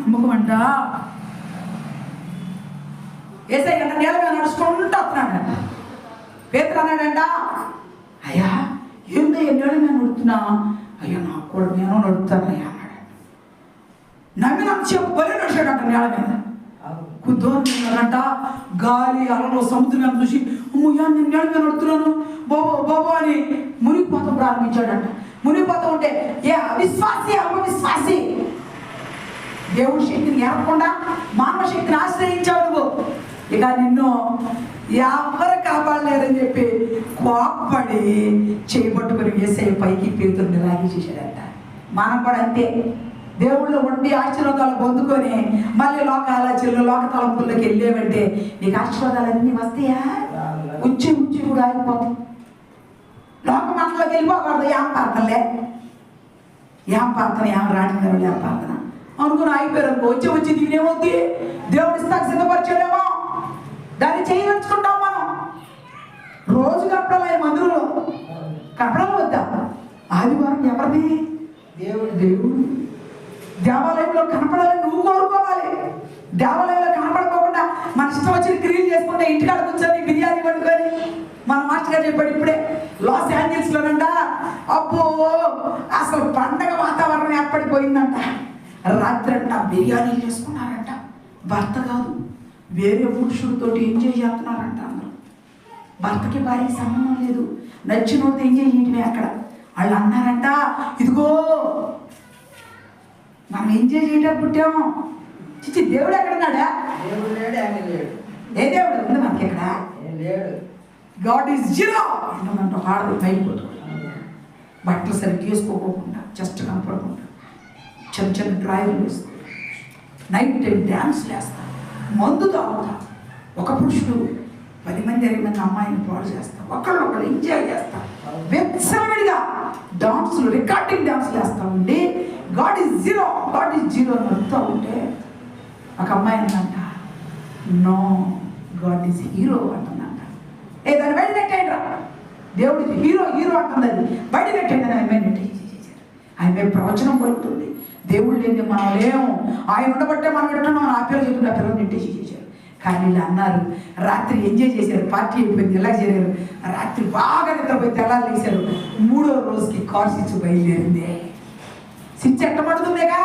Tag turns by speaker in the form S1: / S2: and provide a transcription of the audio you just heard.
S1: నమ్మకం అంట ఏసై అంట నేల మీద నడుచుకుంటూ వస్తున్నాడు. పేతులు అన్నాడంట అయ్యా ఏందయ్యా నేల మీద నడుతున్నా అయ్యా నాకు కూడా నేను నడుపుతానయ్యా అన్నాడు. నమ్మి నాకు చెప్పు నడిచాడంట నేల మీద. కుదోరంట గాలి అలలో సముద్రం చూసి అమ్మయ్యా నేను నేల మీద నడుతున్నాను బాబో బాబో అని మునిగిపోతం ప్రారంభించాడంట. మునిగిపోతూ ఉంటే ఏ అవిశ్వాసి అవిశ్వాసి దేవుడి శక్తిని ఏరకుండా మానవ శక్తిని ఆశ్రయించావు నువ్వు. ఇక నిన్ను ఎవరు కాపాడలేదని చెప్పి కోప్పడి చేయబట్టుకుని వేసే పైకి పేతుని లాగి చేశాడంట. మనం కూడా అంతే. దేవుళ్ళు ఉండి ఆశీర్వాదాలు పొందుకొని మళ్ళీ లోకాల చెల్లు లోక తలంపుల్లోకి వెళ్ళేవంటే నీకు ఆశీర్వాదాలన్నీ వస్తాయా? ఉచ్చి ఉచ్చి కూడా ఆగిపోతాయి. లోక మాటలోకి వెళ్ళిపోకూడదు ఏం ప్రార్థనలే? ఏం ప్రార్థన ఏం రాడింది ఏం ప్రార్థన. అనుకుని ఆగిపోయారు అనుకో వచ్చి వచ్చి దీనేమవుద్ది దేవుడు ఇస్తాక సిద్ధపరిచాడేమో? దాన్ని చేయదలుచుకుంటాం మనం. రోజు కప్పడాలి మందులో కట్టడం వద్దా? ఆదివారం ఎవరిది?
S2: దేవుడు
S1: దేవుడు. దేవాలయంలో కనపడాలని నువ్వు కోరుకోవాలి. దేవాలయంలో కనపడకోకుండా మన ఇష్టం వచ్చిన క్రియలు చేసుకుంటే ఇంటికాడ కూర్చొని బిర్యానీ వండుకొని మన మాస్టర్ గారు చెప్పాడు ఇప్పుడే లాస్ ఏంజల్స్ లోనంట అబ్బో అసలు పండగ వాతావరణం ఏర్పడిపోయిందంట. రాత్రి అంట బిర్యానీ చేసుకున్నారంట. భర్త కాదు వేరే పురుషుడితోటి ఎంజాయ్ చేస్తున్నారంట అందరూ. భర్తకి భార్యకి సంబంధం లేదు. నచ్చినోడితో ఎంజాయ్ చేయటమే అక్కడ. వాళ్ళు అన్నారంట ఇదిగో మనం ఎంజాయ్ చేయడానికి పుట్టాము చిచ్చి దేవుడు ఎక్కడున్నాడా?
S2: దేవుడు లేడు ఆయన లేడు.
S1: ఏ దేవుడు? ఉంది మనకి ఇక్కడ?
S2: లేడు.
S1: గాడ్ ఈజ్ జీరో అంటుందంట ఆడదు పైపోతూ బట్టలు సరిగ్గా వేసుకోకుండా జస్ట్ కనపడకుండా. చిన్న చిన్న డ్రాయింగ్ వేస్తూ నైట్ టైం డ్యాన్స్ వేస్తా మందు తాగుతా. ఒక పురుషుడు పది మంది ఇరవై మంది అమ్మాయిని పాడు చేస్తా. ఒకళ్ళు ఒకళ్ళు ఎంజాయ్ చేస్తా వెచ్చలవిడిగా డాన్సులు రికార్డింగ్ డాన్సులు వేస్తూ ఉండి. God is zero God is zero అని వస్తూ ఉంటే ఒక అమ్మాయి అంట నో గాడ్ ఈజ్ హీరో అంటుందంట. ఏ దాన్ని బయట నెట్టేయండి రా దేవుడి హీరో హీరో అంటుంది అది బయట నెట్టేయండి అని నెట్టేసి ఆయనపై ప్రవచనం పలుకుతుంది దేవుడు లేని మనం లేము. ఆయన ఉండబట్టే మనం ఎట్టున్నాం ఆ పేరు చెప్తుంటే ఆ పిల్లలు నిట్టేసి చేశారు. కానీ వీళ్ళు అన్నారు రాత్రి ఎంజాయ్ చేశారు పార్టీ అయిపోయింది ఎలా చేరారు రాత్రి బాగా నిద్రపోయి తెల్లారు లేచారు. మూడో రోజుకి కార్ స్విచ్ బయలుదేరింది. స్విచ్ ఎట్ట పడుతుందేగా